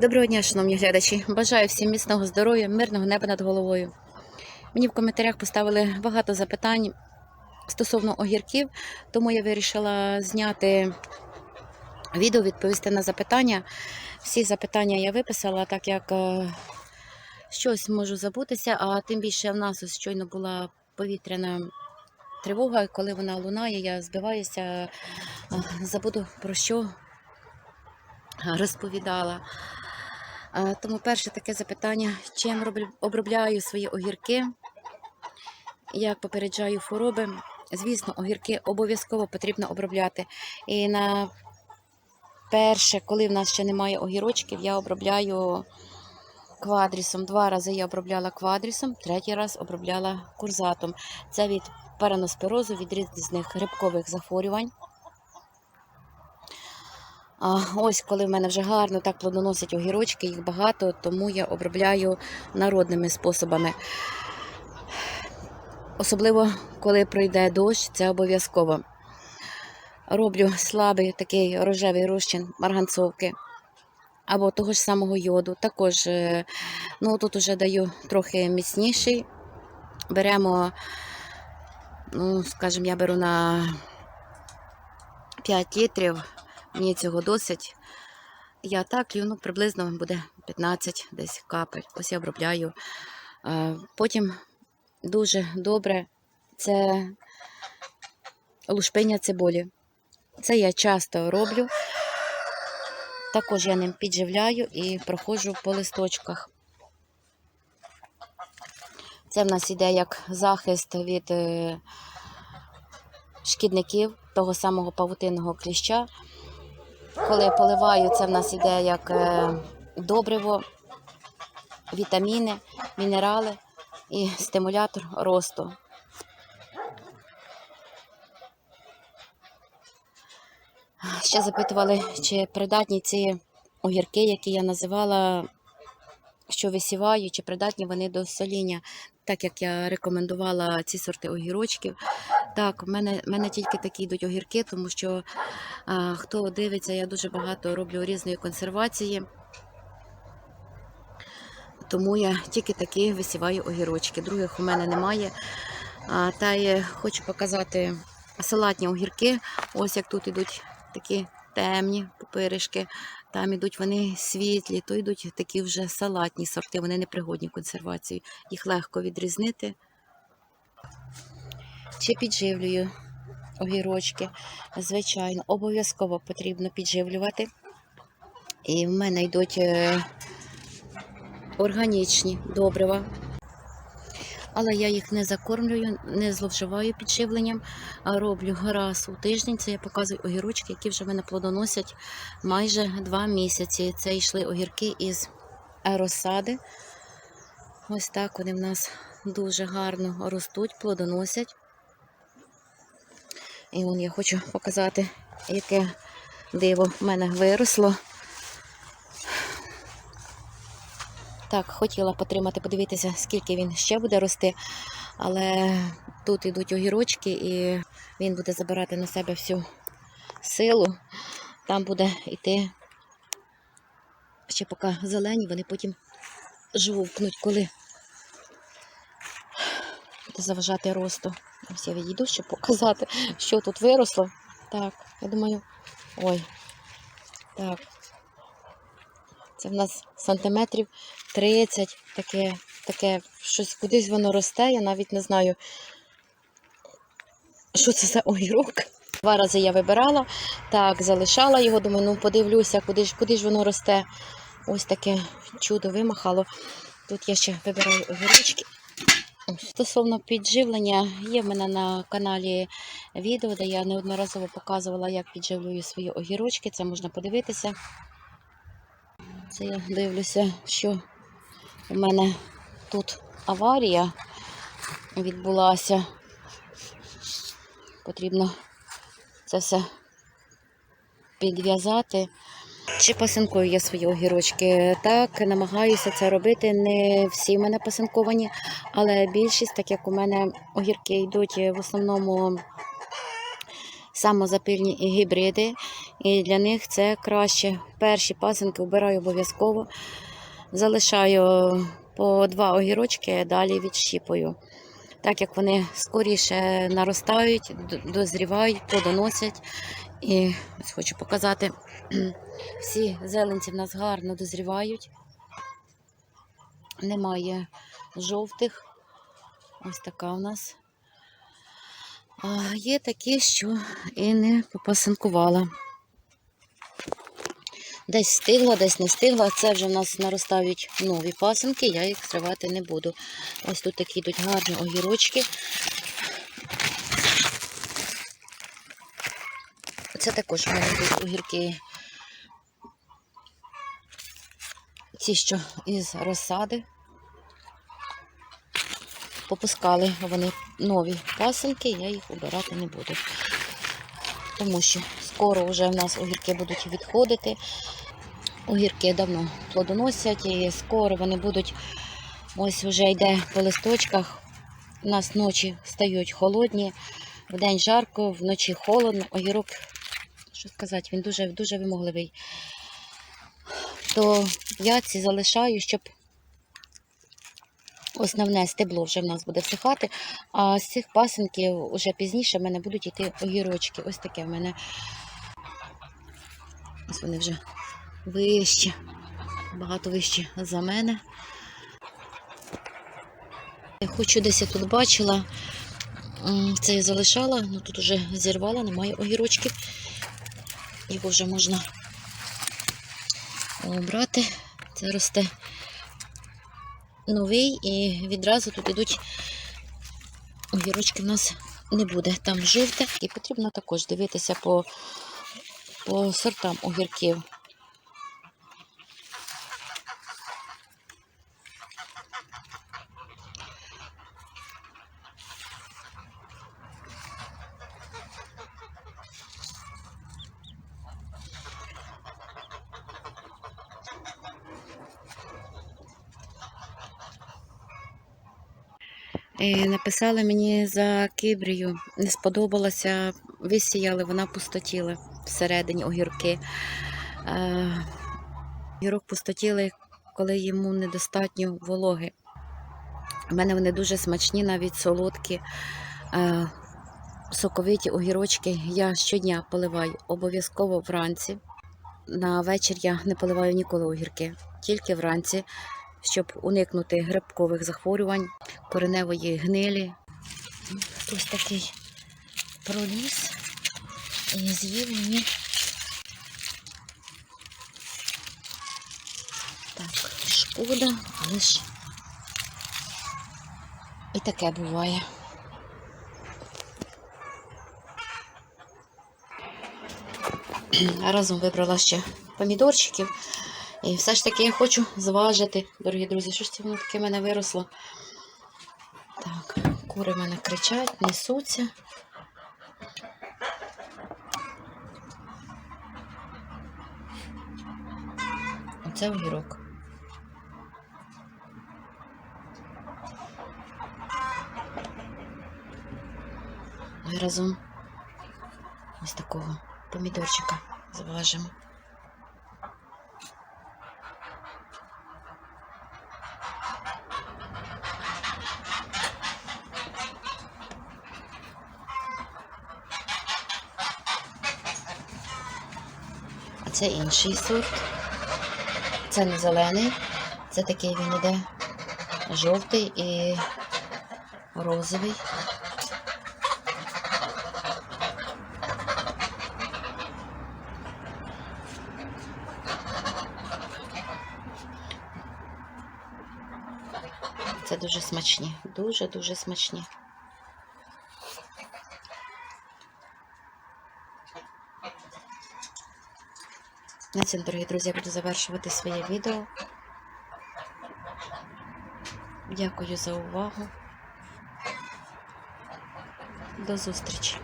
Доброго дня, шановні глядачі. Бажаю всім міцного здоров'я, мирного неба над головою. Мені в коментарях поставили багато запитань стосовно огірків, тому я вирішила зняти відео, відповісти на запитання. Всі запитання я виписала, так як е, щось можу забутися, а тим більше в нас щойно була повітряна тривога, коли вона лунає, я збиваюся, е, забуду про що розповідала. Тому перше таке запитання: чим обробляю свої огірки, як попереджаю хвороби. Звісно, огірки обов'язково потрібно обробляти. І на перше, коли в нас ще немає огірочків, я обробляю квадрісом. Два рази я обробляла квадрісом, третій раз обробляла курзатом. Це від параноспирозу, від різних грибкових захворювань. А ось коли в мене вже гарно так плодоносять огірочки, їх багато, тому я обробляю народними способами. Особливо, коли пройде дощ, це обов'язково. Роблю слабий такий рожевий розчин марганцовки або того ж самого йоду. Також, е, ну тут вже даю трохи міцніший. Беремо, ну, скажімо, я беру на 5 літрів. Мені цього досить. Я так ну, приблизно буде 15 десь капель. Ось я обробляю. Е, Потім дуже добре це лушпиня цибулі. Це я часто роблю. Також я ним підживляю і проходжу по листочках. Це в нас іде як захист від е, шкідників того самого павутинного кліща. Коли поливаю, це в нас іде як е, добриво, вітаміни, мінерали і стимулятор росту. Ще запитували, чи придатні ці огірки, які я називала, що висіваю, чи придатні вони до соління, так як я рекомендувала ці сорти огірочків. Так, в мене, в мене тільки такі йдуть огірки, тому що а, хто дивиться, я дуже багато роблю різної консервації. Тому я тільки такі висіваю огірочки. Других у мене немає. А, та я хочу показати салатні огірки. Ось як тут ідуть такі темні пупиришки. Там ідуть вони світлі, то йдуть такі вже салатні сорти, вони непригодні в консервацію. Їх легко відрізнити. Чи підживлюю огірочки? Звичайно, обов'язково потрібно підживлювати. І в мене йдуть е, органічні добрива. Але я їх не закормлюю, не зловживаю підживленням, а роблю раз у тиждень. Це я показую огірочки, які вже мене плодоносять майже два місяці. Це йшли огірки із розсади. Ось так вони в нас дуже гарно ростуть, плодоносять. І вон я хочу показати, яке диво в мене виросло. Так, хотіла потримати, подивитися, скільки він ще буде рости. Але тут йдуть огірочки, і він буде забирати на себе всю силу. Там буде йти ще поки зелені, вони потім жовкнуть, коли заважати росту. Ось я відійду, щоб показати, що тут виросло. Так, я думаю, ой, так. Це в нас сантиметрів 30, таке, таке щось кудись воно росте, я навіть не знаю, що це за огірок. Два рази я вибирала, так, залишала його, думаю, ну подивлюся, куди ж, куди ж воно росте. Ось таке чудо вимахало. Тут я ще вибираю огірочки. Стосовно підживлення, є в мене на каналі відео, де я неодноразово показувала, як підживлюю свої огірочки. Це можна подивитися. Це я дивлюся, що у мене тут аварія відбулася. Потрібно це все підв'язати. Чи пасинкую я свої огірочки? Так, намагаюся це робити. Не всі в мене пасинковані, але більшість, так як у мене огірки йдуть в основному самозапильні гібриди. І для них це краще. Перші пасинки вбираю обов'язково. Залишаю по два огірочки, далі відщіпую. Так як вони скоріше наростають, дозрівають, плодоносять. І ось хочу показати, всі зеленці в нас гарно дозрівають. Немає жовтих. Ось така у нас. А є такі, що і не попасинкувала. Десь стигла, десь не стигла. Це вже в нас наростають нові пасинки, я їх зривати не буду. Ось тут такі йдуть гарні огірочки. Це також в огірки. Ці, що із розсади. Попускали вони нові пасинки, я їх обирати не буду. Тому що скоро вже в нас огірки будуть відходити. Огірки давно плодоносять і скоро вони будуть, ось вже йде по листочках. У нас ночі стають холодні, вдень жарко, вночі холодно. Огірок, що сказати, він дуже, дуже вимогливий. То я ці залишаю, щоб основне стебло вже в нас буде всихати, а з цих пасинків вже пізніше в мене будуть йти огірочки. Ось таке в мене. Ось вони вже вищі, багато вищі за мене. Я хочу десь я тут бачила, це я залишала, ну тут вже зірвала, немає огірочків. Його вже можна обрати. Це росте новий і відразу тут ідуть огірочки в нас не буде. Там жовте. І потрібно також дивитися по, по сортам огірків. Написали мені за кібрію. Не сподобалося, висіяли, вона пустотіла всередині огірки. Е, Огірок пустотіли, коли йому недостатньо вологи. У мене вони дуже смачні, навіть солодкі, е, соковиті огірочки. Я щодня поливаю обов'язково вранці. На вечір я не поливаю ніколи огірки, тільки вранці, щоб уникнути грибкових захворювань кореневої гнилі. Хтось такий проліз і з'їв мені. Так, шкода, але ж і таке буває. Разом вибрала ще помідорчиків. І все ж таки я хочу зважити, дорогі друзі, що ж це воно таке в мене виросло. Так, кури в мене кричать, несуться. Оце огірок. Ми разом ось такого помідорчика зважимо. Це інший сорт. Це не зелений, це такий він іде жовтий і розовий. Це дуже смачні, дуже-дуже смачні. На цьому, дорогі друзі, я буду завершувати своє відео. Дякую за увагу. До зустрічі!